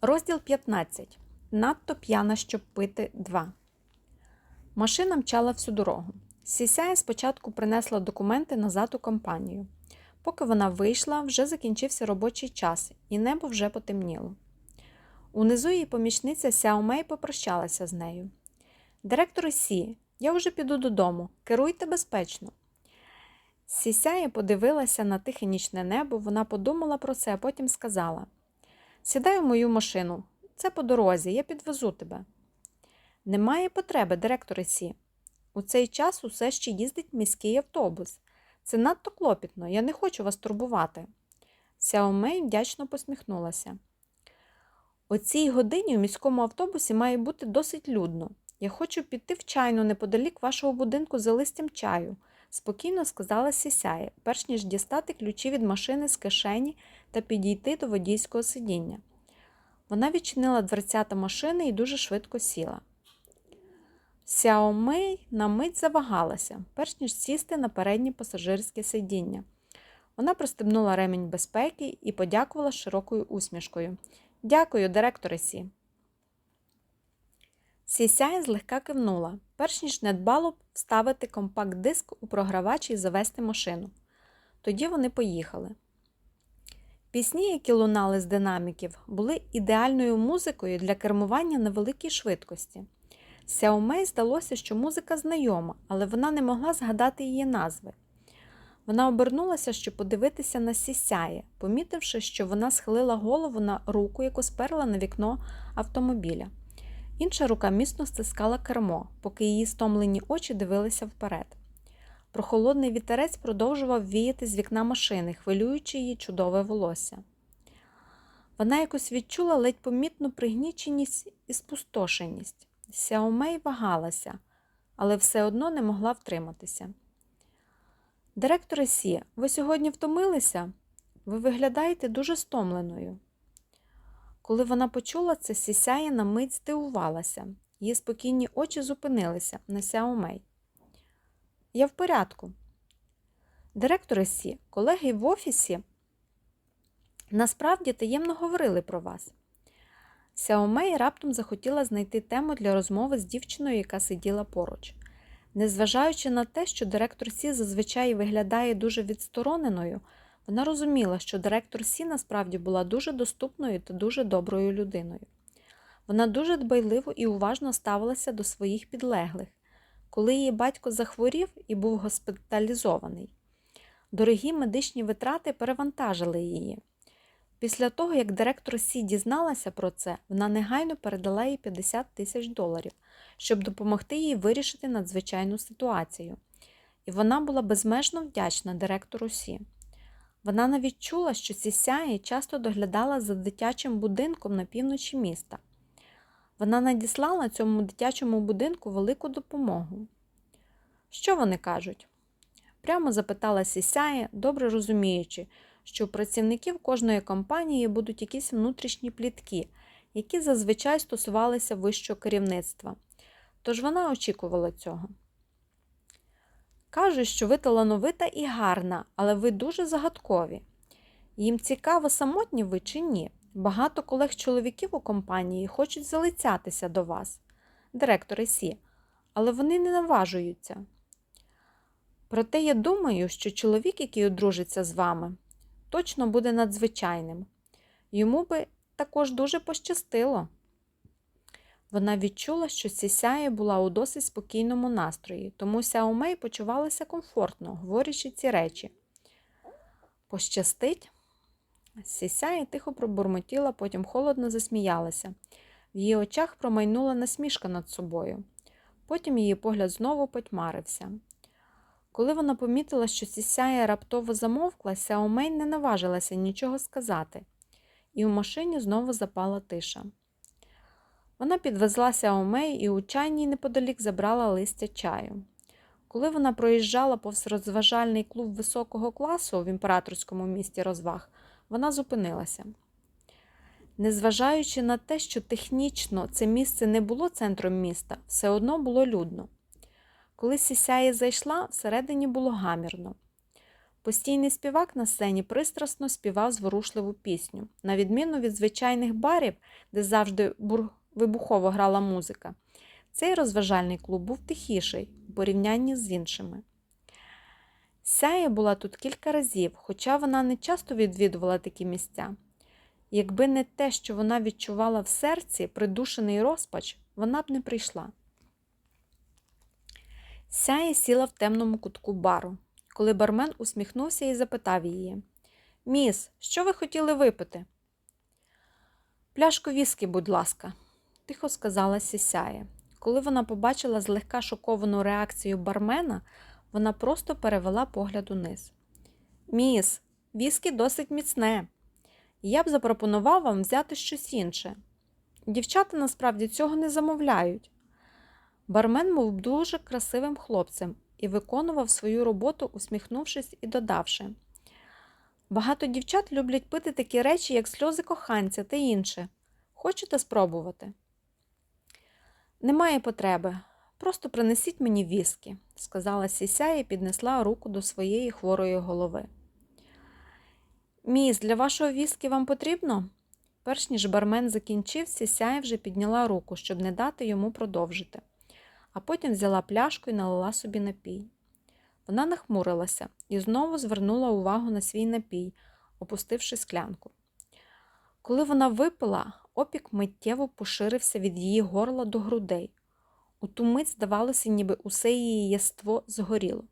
Розділ 15. Надто п'яна, щоб пити 2. Машина мчала всю дорогу. Сісяя спочатку принесла документи назад у компанію. Поки вона вийшла, вже закінчився робочий час, і небо вже потемніло. Унизу її помічниця Сяо Мей попрощалася з нею. Директор Сі, я вже піду додому. Керуйте безпечно. Сісяя подивилася на тихе нічне небо, вона подумала про це, а потім сказала: Сідай у мою машину. Це по дорозі, я підвезу тебе. Немає потреби, директоре Сі. У цей час усе ще їздить міський автобус. Це надто клопітно, я не хочу вас турбувати. Сяомей вдячно посміхнулася. О цій годині у міському автобусі має бути досить людно. Я хочу піти в чайну неподалік вашого будинку за листям чаю, спокійно сказала Сісяє, перш ніж дістати ключі від машини з кишені та підійти до водійського сидіння. Вона відчинила дверцята машини і дуже швидко сіла. Сяомей на мить завагалася, перш ніж сісти на переднє пасажирське сидіння. Вона пристебнула ремінь безпеки і подякувала широкою усмішкою. Дякую, директоре Сі. Сісяя злегка кивнула, перш ніж недбало вставити компакт-диск у програвач і завести машину. Тоді вони поїхали. Пісні, які лунали з динаміків, були ідеальною музикою для кермування на великій швидкості. Сяомей здалося, що музика знайома, але вона не могла згадати її назви. Вона обернулася, щоб подивитися на сісяє, помітивши, що вона схилила голову на руку, яку сперла на вікно автомобіля. Інша рука міцно стискала кермо, поки її стомлені очі дивилися вперед. Прохолодний вітерець продовжував віяти з вікна машини, хвилюючи її чудове волосся. Вона якось відчула ледь помітну пригніченість і спустошеність. Сяомей вагалася, але все одно не могла втриматися. Директоре Сі, ви сьогодні втомилися? Ви виглядаєте дуже стомленою. Коли вона почула це, сісяє на мить здивувалася. Її спокійні очі зупинилися на Сяомей. Я в порядку. Директори Сі, колеги в офісі насправді таємно говорили про вас. Сяомей раптом захотіла знайти тему для розмови з дівчиною, яка сиділа поруч. Незважаючи на те, що директор Сі зазвичай виглядає дуже відстороненою, вона розуміла, що директор Сі насправді була дуже доступною та дуже доброю людиною. Вона дуже дбайливо і уважно ставилася до своїх підлеглих, коли її батько захворів і був госпіталізований. Дорогі медичні витрати перевантажили її. Після того, як директор Сі дізналася про це, вона негайно передала їй 50 тисяч доларів, щоб допомогти їй вирішити надзвичайну ситуацію. І вона була безмежно вдячна директору Сі. Вона навіть чула, що Сісяї часто доглядала за дитячим будинком на півночі міста. Вона надіслала цьому дитячому будинку велику допомогу. Що вони кажуть? Прямо запитала Сісяє, добре розуміючи, що у працівників кожної компанії будуть якісь внутрішні плітки, які зазвичай стосувалися вищого керівництва. Тож вона очікувала цього. Кажуть, що ви талановита і гарна, але ви дуже загадкові. Їм цікаво, самотні ви чи ні. Багато колег чоловіків у компанії хочуть залицятися до вас, директори Сі, але вони не наважуються. Проте я думаю, що чоловік, який одружиться з вами, точно буде надзвичайним. Йому би також дуже пощастило. Вона відчула, що Сісяє була у досить спокійному настрої, тому Сяомей почувалася комфортно, говорячи ці речі. Пощастить? Сісяє тихо пробурмотіла, потім холодно засміялася. В її очах промайнула насмішка над собою. Потім її погляд знову потьмарився. Коли вона помітила, що Сісяя раптово замовкла, Сяомей не наважилася нічого сказати, і у машині знову запала тиша. Вона підвезла Сяомей і у чайній неподалік забрала листя чаю. Коли вона проїжджала повз розважальний клуб високого класу в імператорському місті розваг, вона зупинилася. Незважаючи на те, що технічно це місце не було центром міста, все одно було людно. Коли Сісяї зайшла, всередині було гамірно. Постійний співак на сцені пристрасно співав зворушливу пісню. На відміну від звичайних барів, де завжди бур... вибухово грала музика, цей розважальний клуб був тихіший у порівнянні з іншими. Сяє була тут кілька разів, хоча вона не часто відвідувала такі місця. Якби не те, що вона відчувала в серці придушений розпач, вона б не прийшла. Сяє сіла в темному кутку бару, коли бармен усміхнувся і запитав її Міс, що ви хотіли випити? Пляшку віскі, будь ласка, тихо сказала Сісяє. Коли вона побачила злегка шоковану реакцію бармена, вона просто перевела погляд униз. Міс, віскі досить міцне. Я б запропонував вам взяти щось інше. Дівчата насправді цього не замовляють. Бармен був дуже красивим хлопцем і виконував свою роботу, усміхнувшись і додавши. Багато дівчат люблять пити такі речі, як сльози коханця та інше. Хочете спробувати? Немає потреби. Просто принесіть мені віскі, сказала сіся і піднесла руку до своєї хворої голови. Міс, для вашого віскі вам потрібно? Перш ніж бармен закінчив, сісяя вже підняла руку, щоб не дати йому продовжити, а потім взяла пляшку і налила собі напій. Вона нахмурилася і знову звернула увагу на свій напій, опустивши склянку. Коли вона випила, опік миттєво поширився від її горла до грудей. У ту мить, здавалося, ніби усе її єство згоріло.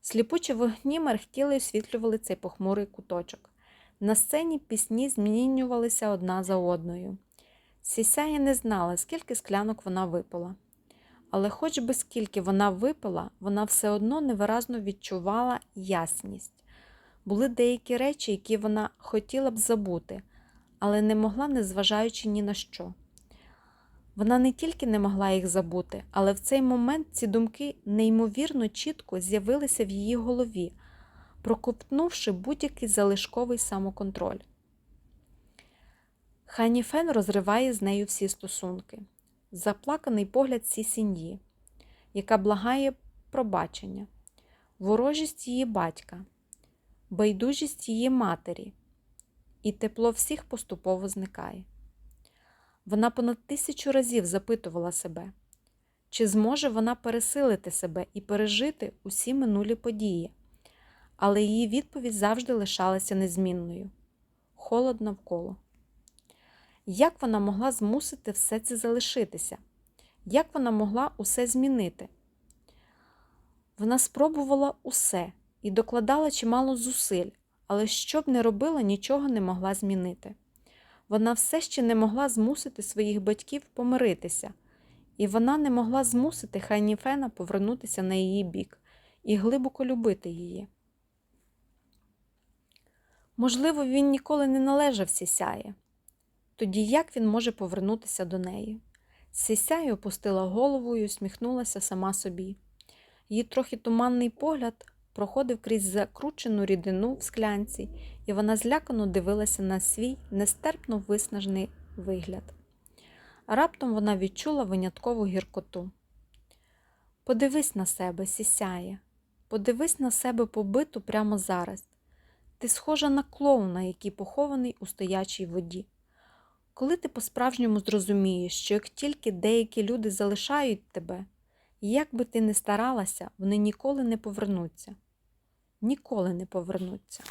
Сліпучі вогні мерехтіли і освітлювали цей похмурий куточок. На сцені пісні змінювалися одна за одною. Сісяя не знала, скільки склянок вона випила. Але хоч би скільки вона випила, вона все одно невиразно відчувала ясність. Були деякі речі, які вона хотіла б забути, але не могла, незважаючи ні на що. Вона не тільки не могла їх забути, але в цей момент ці думки неймовірно чітко з'явилися в її голові, проковтнувши будь-який залишковий самоконтроль. Хані Фен розриває з нею всі стосунки, заплаканий погляд Сі сім'ї, яка благає пробачення, ворожість її батька, байдужість її матері, і тепло всіх поступово зникає. Вона понад тисячу разів запитувала себе, чи зможе вона пересилити себе і пережити усі минулі події, але її відповідь завжди лишалася незмінною холод навколо. Як вона могла змусити все це залишитися? Як вона могла усе змінити? Вона спробувала усе і докладала чимало зусиль, але що б не робила, нічого не могла змінити. Вона все ще не могла змусити своїх батьків помиритися, і вона не могла змусити Хайніфена повернутися на її бік і глибоко любити її. Можливо, він ніколи не належав Сісяє. Тоді як він може повернутися до неї? Сісяє опустила голову і усміхнулася сама собі. Її трохи туманний погляд проходив крізь закручену рідину в склянці, і вона злякано дивилася на свій нестерпно виснажений вигляд. Раптом вона відчула виняткову гіркоту. Подивись на себе, сісяє, подивись на себе побиту прямо зараз. Ти схожа на клоуна, який похований у стоячій воді. Коли ти по-справжньому зрозумієш, що як тільки деякі люди залишають тебе, як би ти не старалася, вони ніколи не повернуться. Ніколи не повернуться.